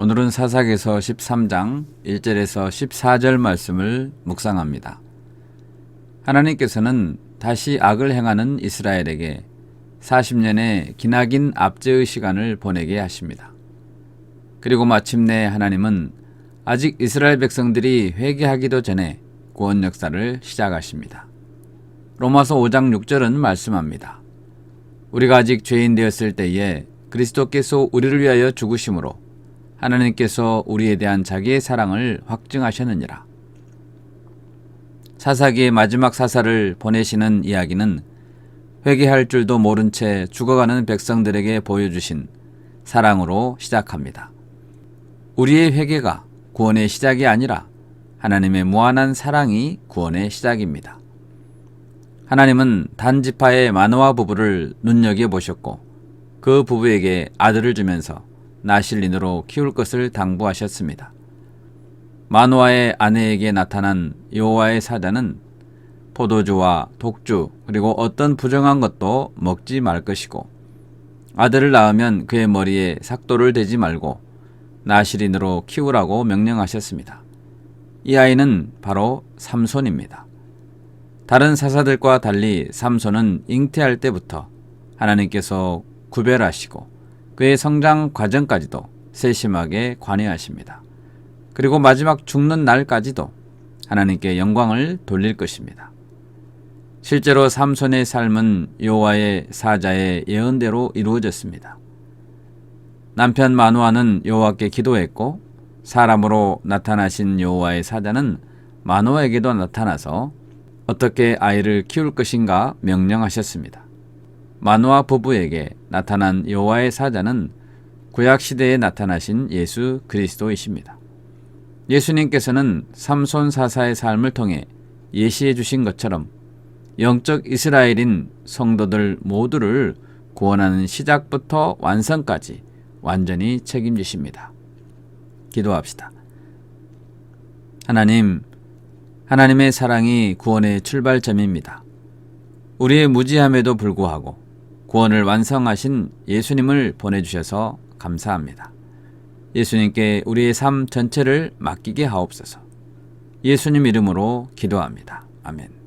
오늘은 사사기서 13장 1절에서 14절 말씀을 묵상합니다. 하나님께서는 다시 악을 행하는 이스라엘에게 40년의 기나긴 압제의 시간을 보내게 하십니다. 그리고 마침내 하나님은 아직 이스라엘 백성들이 회개하기도 전에 구원 역사를 시작하십니다. 로마서 5장 6절은 말씀합니다. 우리가 아직 죄인 되었을 때에 그리스도께서 우리를 위하여 죽으심으로 하나님께서 우리에 대한 자기의 사랑을 확증하셨느니라. 사사기의 마지막 사사를 보내시는 이야기는 회개할 줄도 모른 채 죽어가는 백성들에게 보여주신 사랑으로 시작합니다. 우리의 회개가 구원의 시작이 아니라 하나님의 무한한 사랑이 구원의 시작입니다. 하나님은 단 지파의 마노아 부부를 눈여겨 보셨고 그 부부에게 아들을 주면서 나실린으로 키울 것을 당부하셨습니다. 마노아의 아내에게 나타난 여호와의 사자는 포도주와 독주 그리고 어떤 부정한 것도 먹지 말 것이고 아들을 낳으면 그의 머리에 삭도를 대지 말고 나실인으로 키우라고 명령하셨습니다. 이 아이는 바로 삼손입니다. 다른 사사들과 달리 삼손은 잉태할 때부터 하나님께서 구별하시고 그의 성장 과정까지도 세심하게 관여하십니다. 그리고 마지막 죽는 날까지도 하나님께 영광을 돌릴 것입니다. 실제로 삼손의 삶은 여호와의 사자의 예언대로 이루어졌습니다. 남편 마누아는 여호와께 기도했고 사람으로 나타나신 여호와의 사자는 마누아에게도 나타나서 어떻게 아이를 키울 것인가 명령하셨습니다. 마누아 부부에게 나타난 여호와의 사자는 구약 시대에 나타나신 예수 그리스도이십니다. 예수님께서는 삼손 사사의 삶을 통해 예시해 주신 것처럼 영적 이스라엘인 성도들 모두를 구원하는 시작부터 완성까지 완전히 책임지십니다. 기도합시다. 하나님, 하나님의 사랑이 구원의 출발점입니다. 우리의 무지함에도 불구하고 구원을 완성하신 예수님을 보내주셔서 감사합니다. 예수님께 우리의 삶 전체를 맡기게 하옵소서. 예수님 이름으로 기도합니다. 아멘.